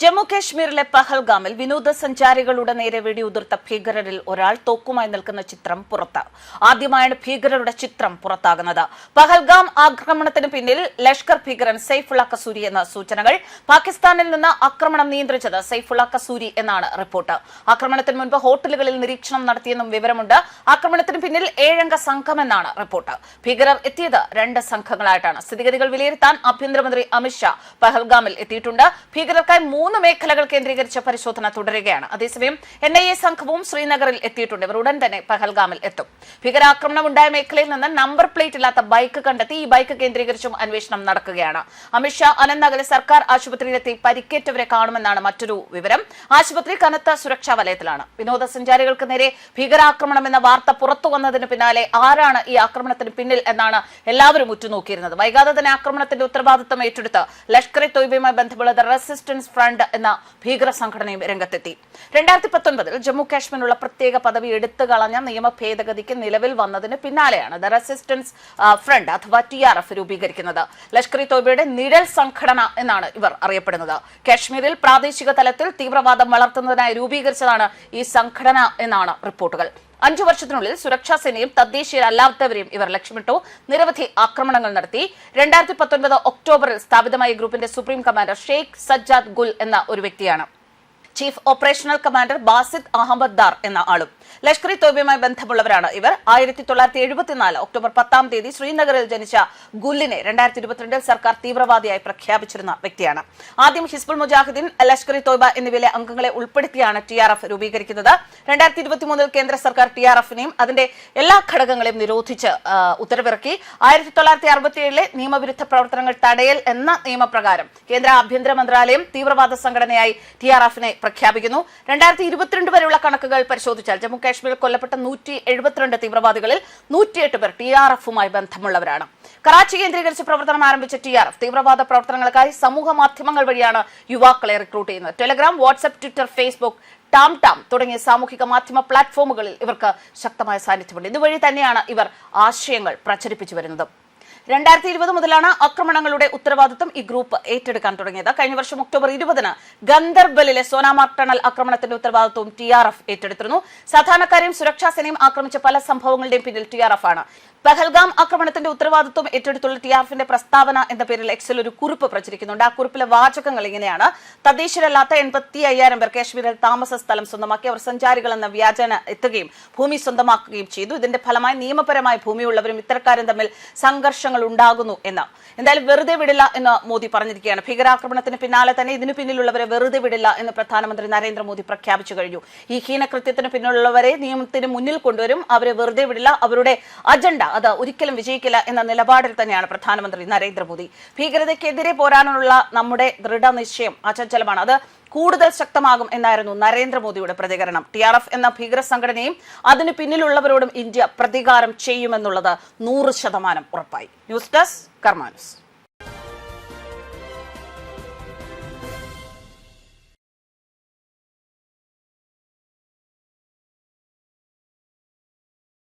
ജമ്മു കാശ്മീരിലെ പഹൽഗാമിൽ വിനോദസഞ്ചാരികളുടെ നേരെ വെടിയുതിർത്ത ഭീകരരിൽ ഒരാൾ തോക്കുമായി നിൽക്കുന്ന ചിത്രം പുറത്ത്. ആദ്യമായാണ് ഭീകരരുടെ ചിത്രം പുറത്താകുന്നത്. പഹൽഗാം ആക്രമണത്തിന് പിന്നിൽ ലഷ്കർ ഭീകരൻ സൈഫുള്ള കസൂരി എന്ന സൂചനകൾ. പാകിസ്ഥാനിൽ നിന്ന് ആക്രമണം നിയന്ത്രിച്ചത് സൈഫുള്ള കസൂരി എന്നാണ് റിപ്പോർട്ട്. ആക്രമണത്തിന് മുൻപ് ഹോട്ടലുകളിൽ നിരീക്ഷണം നടത്തിയെന്നും വിവരമുണ്ട്. ആക്രമണത്തിന് പിന്നിൽ ഏഴംഗ സംഘമെന്നാണ് റിപ്പോർട്ട്. ഭീകരർ എത്തിയത് രണ്ട് സംഘങ്ങളായിട്ടാണ്. സ്ഥിതിഗതികൾ വിലയിരുത്താൻ ആഭ്യന്തരമന്ത്രി അമിത്ഷാ പഹൽഗാമിൽ എത്തിയിട്ടുണ്ട്. ഭീകരർക്കായി മൂന്ന് മേഖലകൾ കേന്ദ്രീകരിച്ച പരിശോധന തുടരുകയാണ്. അതേസമയം എൻ ഐ എ സംഘവും ശ്രീനഗറിൽ എത്തിയിട്ടുണ്ട്. ഇവർ ഉടൻ തന്നെ പഹൽഗാമിൽ എത്തും. ഭീകരാക്രമണം ഉണ്ടായ മേഖലയിൽ നിന്ന് നമ്പർ പ്ലേറ്റ് ഇല്ലാത്ത ബൈക്ക് കണ്ടെത്തി ഈ ബൈക്ക് കേന്ദ്രീകരിച്ചും അന്വേഷണം നടക്കുകയാണ്. അമിത്ഷാ അനന്തനഗറിൽ സർക്കാർ ആശുപത്രിയിലെത്തി പരിക്കേറ്റവരെ കാണുമെന്നാണ് മറ്റൊരു വിവരം. ആശുപത്രി കനത്ത സുരക്ഷാ വലയത്തിലാണ്. വിനോദസഞ്ചാരികൾക്ക് നേരെ ഭീകരാക്രമണം എന്ന വാർത്ത പുറത്തു വന്നതിന് പിന്നാലെ ആരാണ് ഈ ആക്രമണത്തിന് പിന്നിൽ എന്നാണ് എല്ലാവരും ഉറ്റുനോക്കിയിരുന്നത്. വൈകാതെ തന്നെ ആക്രമണത്തിന്റെ ഉത്തരവാദിത്തം ഏറ്റെടുത്ത് ലഷ്കർ തൊയ്ബയുമായി റെസിസ്റ്റൻസ് റെസിസ്റ്റൻസ് ഫ്രണ്ട് എന്ന ഭീകര സംഘടനയും രംഗത്തെത്തി. രണ്ടായിരത്തി പത്തൊൻപതിൽ ജമ്മു കാശ്മീരിനുള്ള പ്രത്യേക പദവി എടുത്തു കളഞ്ഞ നിയമ ഭേദഗതിക്ക് നിലവിൽ വന്നതിന് പിന്നാലെയാണ് ദ റെസിസ്റ്റൻസ് ഫ്രണ്ട് അഥവാ ടി ആർ എഫ് രൂപീകരിക്കുന്നത്. ലഷ്കർ ഇ തോബയുടെ നിഴൽ സംഘടന എന്നാണ് ഇവർ അറിയപ്പെടുന്നത്. കാശ്മീരിൽ പ്രാദേശിക തലത്തിൽ തീവ്രവാദം വളർത്തുന്നതിനായി രൂപീകരിച്ചതാണ് ഈ സംഘടന എന്നാണ് റിപ്പോർട്ടുകൾ. അഞ്ചു വർഷത്തിനുള്ളിൽ സുരക്ഷാ സേനയും തദ്ദേശീയരല്ലാത്തവരെയും ഇവർ ലക്ഷ്യമിട്ടു നിരവധി ആക്രമണങ്ങൾ നടത്തി. രണ്ടായിരത്തി പത്തൊൻപത് ഒക്ടോബറിൽ സ്ഥാപിതമായ ഗ്രൂപ്പിന്റെ സുപ്രീം കമാൻഡർ ഷെയ്ഖ് സജ്ജാദ് ഗുൽ എന്ന ഒരു വ്യക്തിയാണ്. Chief operational commander Basit Ahmad Dar എന്ന ആളും. ലഷ്കർ ഇ തോബയുമായി ബന്ധമുള്ളവരാണ് ഇവർ. ആയിരത്തി തൊള്ളായിരത്തി എഴുപത്തിനാല് ഒക്ടോബർ പത്താം തീയതി ശ്രീനഗറിൽ ജനിച്ച ഗുല്ലിനെ രണ്ടായിരത്തി ഇരുപത്തിരണ്ടിൽ സർക്കാർ തീവ്രവാദിയായി പ്രഖ്യാപിച്ചിരുന്ന വ്യക്തിയാണ്. ആദ്യം ഹിസ്ബുൾ മുജാഹിദ്ദീൻ ലഷ്കർ ഇ തോബ എന്നിവയിലെ അംഗങ്ങളെ ഉൾപ്പെടുത്തിയാണ് ടി ആർ എഫ് രൂപീകരിക്കുന്നത്. രണ്ടായിരത്തി ഇരുപത്തിമൂന്നിൽ കേന്ദ്ര സർക്കാർ ടി ആർ എഫിനെയും അതിന്റെ എല്ലാ ഘടകങ്ങളെയും നിരോധിച്ച് ഉത്തരവിറക്കി. ആയിരത്തി തൊള്ളായിരത്തി അറുപത്തിയേഴിലെ നിയമവിരുദ്ധ പ്രവർത്തനങ്ങൾ തടയൽ എന്ന നിയമപ്രകാരം കേന്ദ്ര ആഭ്യന്തര മന്ത്രാലയം തീവ്രവാദ സംഘടനയായി ടി ആർ എഫിനെ പ്രഖ്യാപിക്കുന്നു. രണ്ടായിരത്തി ഇരുപത്തിരണ്ട് വരെയുള്ള കണക്കുകൾ പരിശോധിച്ചാൽ ജമ്മു കാശ്മീരിൽ കൊല്ലപ്പെട്ട നൂറ്റി എഴുപത്തിരണ്ട് തീവ്രവാദികളിൽ നൂറ്റിയെട്ട് പേർ ടി ആർ എഫുമായി ബന്ധമുള്ളവരാണ്. കറാച്ചി കേന്ദ്രീകരിച്ച് പ്രവർത്തനം ആരംഭിച്ച ടി ആർ എഫ് തീവ്രവാദ പ്രവർത്തനങ്ങൾക്കായി സമൂഹ മാധ്യമങ്ങൾ വഴിയാണ് യുവാക്കളെ റിക്രൂട്ട് ചെയ്യുന്നത്. ടെലഗ്രാം വാട്സ്ആപ്പ് ട്വിറ്റർ ഫേസ്ബുക്ക് ടാം ടാം തുടങ്ങിയ സാമൂഹിക മാധ്യമ പ്ലാറ്റ്ഫോമുകളിൽ ഇവർക്ക് ശക്തമായ സാന്നിധ്യമുണ്ട്. ഇതുവഴി തന്നെയാണ് ഇവർ ആശയങ്ങൾ പ്രചരിപ്പിച്ചു വരുന്നത്. രണ്ടായിരത്തി ഇരുപത് മുതലാണ് ആക്രമണങ്ങളുടെ ഉത്തരവാദിത്വം ഈ ഗ്രൂപ്പ് ഏറ്റെടുക്കാൻ തുടങ്ങിയത്. കഴിഞ്ഞ വർഷം ഒക്ടോബർ ഇരുപതിന് ഗന്ദർബലിലെ സോനാമാർ ടണൽ ആക്രമണത്തിന്റെ ഉത്തരവാദിത്വം ടി ആർ എഫ് ഏറ്റെടുത്തിരുന്നു. സാധാരണക്കാരെയും സുരക്ഷാ സേനയും ആക്രമിച്ച പല സംഭവങ്ങളുടെയും പിന്നിൽ ടി ആർ എഫ് ആണ്. പഹൽഗാം ആക്രമണത്തിന്റെ ഉത്തരവാദിത്വം ഏറ്റെടുത്തുള്ള ടി ആർ എഫിന്റെ പ്രസ്താവന എന്ന പേരിൽ എക്സിൽ ഒരു കുറിപ്പ് പ്രചരിക്കുന്നുണ്ട്. ആ കുറിപ്പിലെ വാചകങ്ങൾ ഇങ്ങനെയാണ്. തദ്ദേശീയരല്ലാത്ത എൺപത്തി അയ്യായിരം പേർ കാശ്മീരിൽ താമസ സ്ഥലം സ്വന്തമാക്കി അവർ സഞ്ചാരികൾ എന്ന വ്യാജന എത്തുകയും ഭൂമി സ്വന്തമാക്കുകയും ചെയ്തു. ഇതിന്റെ ഫലമായി നിയമപരമായ ഭൂമിയുള്ളവരും ഇത്തരക്കാരും തമ്മിൽ സംഘർഷങ്ങൾ ഉണ്ടാകുന്നു എന്ന്. എന്തായാലും വെറുതെ വിടില്ല എന്ന് മോദി പറഞ്ഞിരിക്കുകയാണ്. ഭീകരാക്രമണത്തിന് പിന്നാലെ തന്നെ ഇതിനു പിന്നിലുള്ളവരെ വെറുതെ വിടില്ല എന്ന് പ്രധാനമന്ത്രി നരേന്ദ്രമോദി പ്രഖ്യാപിച്ചു കഴിഞ്ഞു. ഈ ഹീനകൃത്യത്തിന് പിന്നിലുള്ളവരെ നിയമത്തിന് മുന്നിൽ കൊണ്ടുവരും. അവരെ വെറുതെ വിടില്ല. അവരുടെ അജണ്ട അത് ഒരിക്കലും വിജയിക്കില്ല എന്ന നിലപാടിൽ തന്നെയാണ് പ്രധാനമന്ത്രി നരേന്ദ്രമോദി. ഭീകരതയ്ക്കെതിരെ പോരാനുള്ള നമ്മുടെ ദൃഢനിശ്ചയം അചഞ്ചലമാണ് അത് കൂടുതൽ ശക്തമാകും എന്നായിരുന്നു നരേന്ദ്രമോദിയുടെ പ്രതികരണം. ടി ആർ എഫ് എന്ന ഭീകര സംഘടനയും അതിന് പിന്നിലുള്ളവരോടും ഇന്ത്യ പ്രതികാരം ചെയ്യുമെന്നുള്ളത് നൂറ് ശതമാനം ഉറപ്പായി. News desk കർമാനുസ്.